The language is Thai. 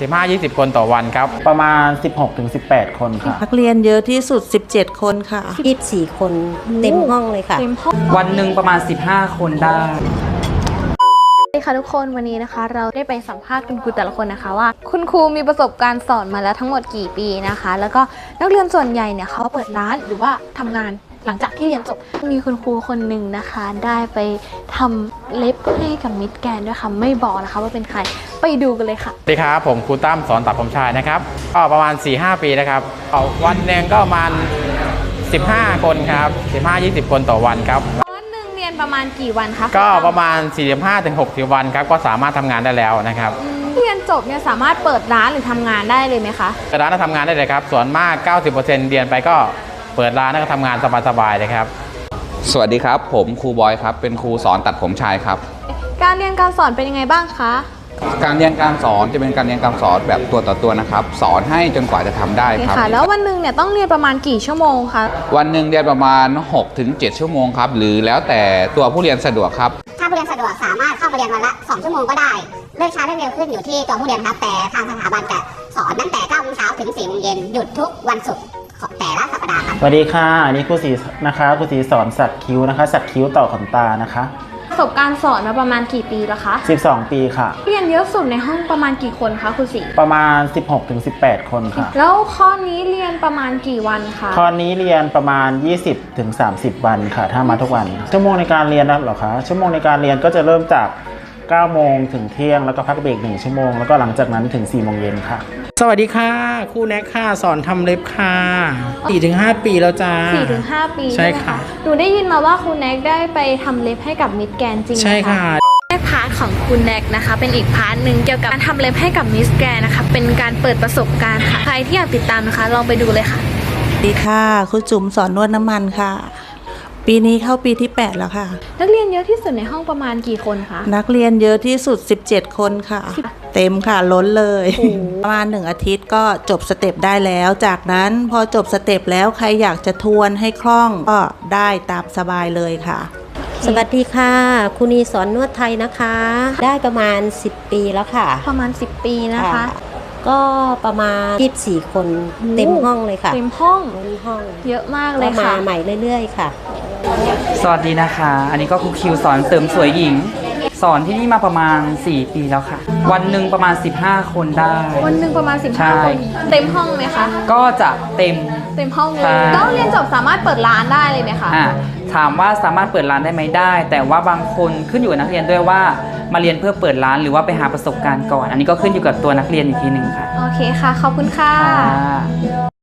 15-20 คนต่อวันครับ ประมาณ 16-18 คนค่ะ นักเรียนเยอะที่สุด 17 คนค่ะ 24 คนเต็มห้องเลยค่ะเต็มห้องวันหนึ่งประมาณ 15 คนได้สวัสดีค่ะทุกคนวันนี้นะคะ เราได้ไปสัมภาษณ์คุณครูแต่ละคนนะคะว่า คุณครูมีประสบการณ์สอนมาแล้วทั้งหมดกี่ปีนะคะ แล้วก็นักเรียนส่วนใหญ่เนี่ยเขาเปิดร้านหรือว่าทำงานหลังจากที่เรียนจบมีคุณครูคนหนึ่งนะคะ ได้ไปทำเล็บให้กับมิดแกรนด์ด้วยค่ะไม่บอกนะคะว่าเป็นใคร ไปดูกันเลยค่ะสวัสดีครับผมครูตั้มสอนตัดผมชายนะครับก็ประมาณ 4-5 ปีนะครับเอาวันหนึ่งก็ประมาณ 15 คนครับ 15-20 คนต่อวันครับวันหนึ่งเรียนประมาณกี่วันคะก็ประมาณ 45-60 วันครับก็สามารถทำงานได้แล้วนะครับอืมเรียนจบเนี่ยสามารถเปิดร้านหรือทำงานได้เลยไหมคะเปิดร้านแล้วทำงานได้เลยครับ ส่วนมาก 90%เรียนไปก็เปิดร้านแล้วก็ทำงานสบายๆเลยครับ สวัสดีครับ ผมครูบอยครับ เป็นครูสอนตัดผมชายครับ การเรียนการสอนเป็นยังไงบ้างคะ การเรียนการสอนจะเป็นการเรียนการสอนแบบตัวต่อตัวนะครับ สอนให้จนกว่าจะทำได้โอเคครับ ค่ะ แล้ววันหนึ่งเนี่ยต้องเรียนประมาณกี่ชั่วโมงคะ วันหนึ่งเรียนประมาณ 6-7 ชั่วโมงครับ หรือแล้วแต่ตัวผู้เรียนสะดวกครับ ถ้าผู้เรียนสะดวกสามารถเข้ามาเรียนวันละ 2 ชั่วโมงก็ได้ เลิกช้าเลิกเร็วขึ้นอยู่ที่ตัวผู้เรียนครับ แต่ทางสถาบันจะสอนตั้งแต่9โมงเช้าถึง4โมงเย็นหยุดทุกวันศุกร์ของแต่ละสัปดาห์ครับ สวัสดีค่ะ อันนี้ครูสีนะคะครูสีสอนสักคิ้วนะคะ สักคิ้วต่อขนตานะคะ ประสบการณ์สอนมาประมาณกี่ปีแล้วคะ12 ปีค่ะ เรียนเยอะสุดในห้องประมาณกี่คนคะคุณสีประมาณ 16-18 คนค่ะ แล้วข้อนี้เรียนประมาณกี่วันคะคอร์สนี้เรียนประมาณ 20-30 วันค่ะ ถ้ามาทุกวัน ชั่วโมงในการเรียนนะเหรอคะชั่วโมงในการเรียนก็จะเริ่มจาก 9โมงถึงเที่ยงแล้วก็พักเบรก1ชั่วโมง แล้วก็หลังจากนั้นถึง4โมงเย็นค่ะ สวัสดีค่ะครูแน็กค่ะสอนทำเล็บค่ะสี่ถึงห้าปีแล้วจ้า สี่ถึงห้าปีใช่ไหมค่ะ หนูได้ยินมาว่าคุณแน็กได้ไปทำเล็บให้กับมิดแกรนด์จริงไหมใช่ค่ะ ในพาร์ทของคุณแน็กนะคะ เป็นอีกพาร์ทหนึ่งเกี่ยวกับการทำเล็บให้กับมิสแกรนด์นะคะ เป็นการเปิดประสบการณ์ค่ะ ใครที่อยากติดตามนะคะ ลองไปดูเลยค่ะ สวัสดีค่ะครูจุ๋มสอนนวดน้ำมันค่ะ ปีนี้เข้าปีที่ 8 แล้วค่ะ นักเรียนเยอะที่สุดในห้องประมาณกี่คนคะ นักเรียนเยอะที่สุด 17 คนค่ะ เต็มค่ะล้นเลยโอ้โหประมาณหนึ่งอาทิตย์ก็จบสเต็ปได้แล้ว จากนั้นพอจบสเต็ปแล้วใครอยากจะทวนให้คล่องก็ได้ตามสบายเลยค่ะ สวัสดีค่ะครูนีสอนนวดไทยนะคะ ได้ประมาณ 10 ปีแล้วค่ะ ประมาณ 10 ปีนะคะ ก็ประมาณ24คนเต็มห้องเลยค่ะ เต็มห้อง เต็มห้อง เยอะมากเลก็ยมาค่ะใหม่เรื่อยๆ ค่ะ สวัสดีนะคะ อันนี้ก็ครูคิวสอนเสริมสวยหญิง สอนที่นี่มาประมาณ 4 ปีแล้วค่ะ วันหนึ่งประมาณ 15 คนได้ วันหนึ่งประมาณ ใช่ 15 คน เต็มห้องไหมคะ ก็จะเต็ม เต็มห้องเลใช่ยแล้วเรียนจบสามารถเปิดร้านได้เลยไหมคะ อะถามว่าสามารถเปิดร้านได้ไหมได้ แต่ว่าบางคนขึ้นอยู่กับนักเรียนด้วยว่ามาเรียนเพื่อเปิดร้านหรือว่าไปหาประสบการณ์ก่อน อันนี้ก็ขึ้นอยู่กับตัวนักเรียนอีกทีหนึ่งค่ะโอเคค่ะ ขอบคุณค่ะ ค่ะ